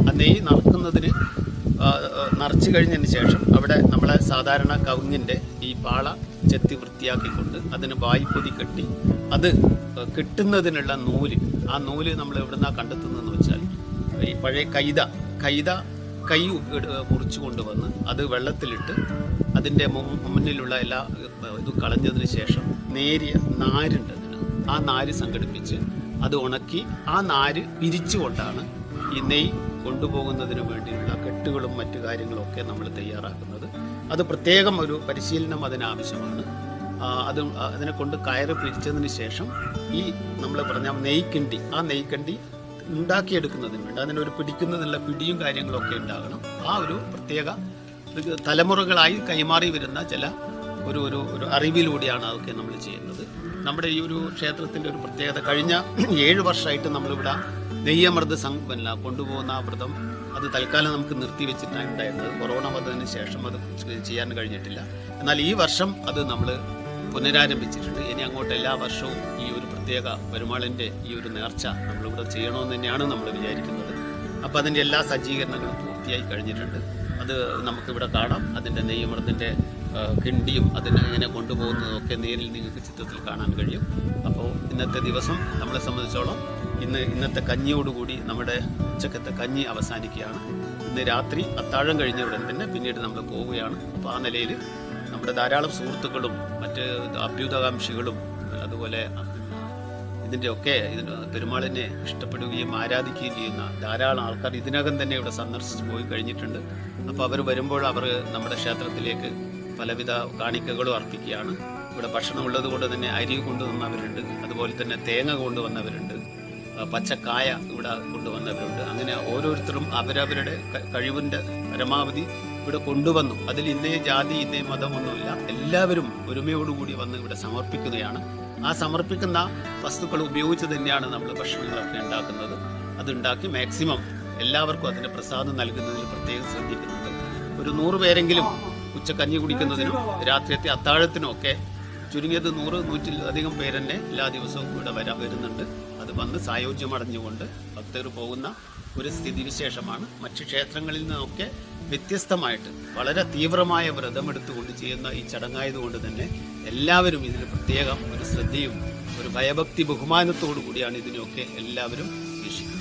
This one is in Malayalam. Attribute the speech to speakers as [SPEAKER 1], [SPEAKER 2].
[SPEAKER 1] ആ നെയ്യ് നിറക്കുന്നതിന് നിറച്ച് കഴിഞ്ഞതിന് ശേഷം അവിടെ നമ്മളെ സാധാരണ കവുങ്ങിന്റെ ഈ പാള ചെത്തി വൃത്തിയാക്കിക്കൊണ്ട് അതിന് വായ്പൊതി കെട്ടി അത് കിട്ടുന്നതിനുള്ള നൂൽ ആ നൂൽ നമ്മൾ എവിടുന്നാണ് കണ്ടെത്തുന്നതെന്ന് വെച്ചാൽ ഈ പഴയ കൈത കൈത കൈ മുറിച്ചു കൊണ്ടുവന്ന് അത് വെള്ളത്തിലിട്ട് അതിന്റെ മുന്നിലുള്ള എല്ലാ ഇത് കളഞ്ഞതിന് ശേഷം നേരിയ നാരുണ്ട് അതിന്. ആ നാര് സംഘടിപ്പിച്ച് അത് ഉണക്കി ആ നാര് പിരിച്ചുകൊണ്ടാണ് ഈ നെയ് കൊണ്ടുപോകുന്നതിന് വേണ്ടിയുള്ള കെട്ടുകളും മറ്റു കാര്യങ്ങളും ഒക്കെ നമ്മൾ തയ്യാറാക്കുന്നത്. അത് പ്രത്യേകം ഒരു പരിശീലനം അതിനാവശ്യമാണ്. അത് അതിനെ കൊണ്ട് കയറ് പിരിച്ചതിന് ശേഷം ഈ നമ്മൾ പറഞ്ഞ നെയ്ക്കണ്ടി ആ നെയ്ക്കണ്ടി ഉണ്ടാക്കിയെടുക്കുന്നതിന് വേണ്ടി അതിനൊരു പിടിക്കുന്നതിനുള്ള പിടിയും കാര്യങ്ങളൊക്കെ ഉണ്ടാകണം. ആ ഒരു പ്രത്യേക തലമുറകളായി കൈമാറി വരുന്ന ചില ഒരു ഒരു ഒരു അറിവിലൂടെയാണ് അതൊക്കെ നമ്മൾ ചെയ്യുന്നത്. നമ്മുടെ ഈ ഒരു ക്ഷേത്രത്തിന്റെ ഒരു പ്രത്യേകത കഴിഞ്ഞ ഏഴ് വർഷമായിട്ട് നമ്മളിവിടെ നെയ്യമൃത് സംഘമല്ല കൊണ്ടുപോകുന്ന ആ വ്രതം അത് തൽക്കാലം നമുക്ക് നിർത്തിവെച്ചിട്ടാണ് ഉണ്ടായിരുന്നത്. കൊറോണ വന്നതിന് ശേഷം അത് ചെയ്യാൻ കഴിഞ്ഞിട്ടില്ല. എന്നാൽ ഈ വർഷം അത് നമ്മൾ പുനരാരംഭിച്ചിട്ടുണ്ട്. ഇനി അങ്ങോട്ട് എല്ലാ വർഷവും ഈ ഒരു പ്രത്യേക പെരുമാളിന്റെ ഈ ഒരു നേർച്ച നമ്മളിവിടെ ചെയ്യണമെന്ന് തന്നെയാണ് നമ്മൾ വിചാരിക്കുന്നത്. അപ്പോൾ അതിന്റെ എല്ലാ സജ്ജീകരണങ്ങളും പൂർത്തിയായി കഴിഞ്ഞിട്ടുണ്ട്. അത് നമുക്കിവിടെ കാണാം. അതിന്റെ നെയ്യമൃതിന്റെ കിണ്ടിയും അതിനെ എങ്ങനെ കൊണ്ടുപോകുന്നതൊക്കെ നേരിൽ നിങ്ങൾക്ക് ചിത്രത്തിൽ കാണാൻ കഴിയും. അപ്പോൾ ഇന്നത്തെ ദിവസം നമ്മളെ സംബന്ധിച്ചോളം ഇന്ന് ഇന്നത്തെ കഞ്ഞിയോടുകൂടി നമ്മുടെ ഉച്ചക്കത്തെ കഞ്ഞി അവസാനിക്കുകയാണ്. ഇന്ന് രാത്രി അത്താഴം കഴിഞ്ഞ ഉടൻ തന്നെ പിന്നീട് നമ്മൾ പോവുകയാണ്. അപ്പോൾ ആ നിലയിൽ നമ്മുടെ ധാരാളം സുഹൃത്തുക്കളും മറ്റ് അഭ്യുതകാംക്ഷികളും അതുപോലെ ഇതിന്റെയൊക്കെ ഇതിന് പെരുമാളിനെ ഇഷ്ടപ്പെടുകയും ആരാധിക്കുകയും ചെയ്യുന്ന ധാരാളം ആൾക്കാർ ഇതിനകം തന്നെ ഇവിടെ സന്ദർശിച്ച് പോയി കഴിഞ്ഞിട്ടുണ്ട്. അപ്പോൾ അവർ വരുമ്പോൾ അവർ നമ്മുടെ ക്ഷേത്രത്തിലേക്ക് പലവിധ കാണിക്കകളും അർപ്പിക്കുകയാണ്. ഇവിടെ ഭക്ഷണം ഉള്ളത് കൊണ്ട് തന്നെ അരി കൊണ്ടുവന്നവരുണ്ട്. അതുപോലെ തന്നെ തേങ്ങ കൊണ്ടുവന്നവരുണ്ട്. പച്ചക്കായ ഇവിടെ കൊണ്ടുവന്നവരുണ്ട്. അങ്ങനെ ഓരോരുത്തരും അവരവരുടെ കഴിവിന്റെ പരമാവധി ഇവിടെ കൊണ്ടുവന്നു. അതിൽ ഇന്നേ ജാതി ഇന്നേ മതമൊന്നുമില്ല. എല്ലാവരും ഒരുമയോടുകൂടി വന്ന് ഇവിടെ സമർപ്പിക്കുകയാണ്. ആ സമർപ്പിക്കുന്ന വസ്തുക്കൾ ഉപയോഗിച്ച് തന്നെയാണ് നമ്മൾ ഭക്ഷണങ്ങളൊക്കെ ഉണ്ടാക്കുന്നത്. അതുണ്ടാക്കി മാക്സിമം എല്ലാവർക്കും അതിന്റെ പ്രസാദം നൽകുന്നതിൽ പ്രത്യേകം ശ്രദ്ധിക്കുന്നുണ്ട്. ഒരു നൂറ് പേരെങ്കിലും ഉച്ചക്കഞ്ഞി കുടിക്കുന്നതിനും രാത്രിയത്തെ അത്താഴത്തിനും ഒക്കെ ചുരുങ്ങിയത് നൂറ് നൂറ്റിലധികം പേര് തന്നെ എല്ലാ ദിവസവും ഇവിടെ വരാൻ വരുന്നുണ്ട്. അത് വന്ന് സായോജ്യമടഞ്ഞുകൊണ്ട് ഭക്തർ പോകുന്ന ഒരു സ്ഥിതിവിശേഷമാണ്. മറ്റ് ക്ഷേത്രങ്ങളിൽ നിന്നൊക്കെ വ്യത്യസ്തമായിട്ട് വളരെ തീവ്രമായ വ്രതമെടുത്തുകൊണ്ട് ചെയ്യുന്ന ഈ ചടങ്ങായതുകൊണ്ട് തന്നെ എല്ലാവരും ഇതിന് പ്രത്യേകം ഒരു ശ്രദ്ധയും ഒരു ഭയഭക്തി ബഹുമാനത്തോടു കൂടിയാണ് ഇതിനെയൊക്കെ എല്ലാവരും വീക്ഷിക്കുന്നത്.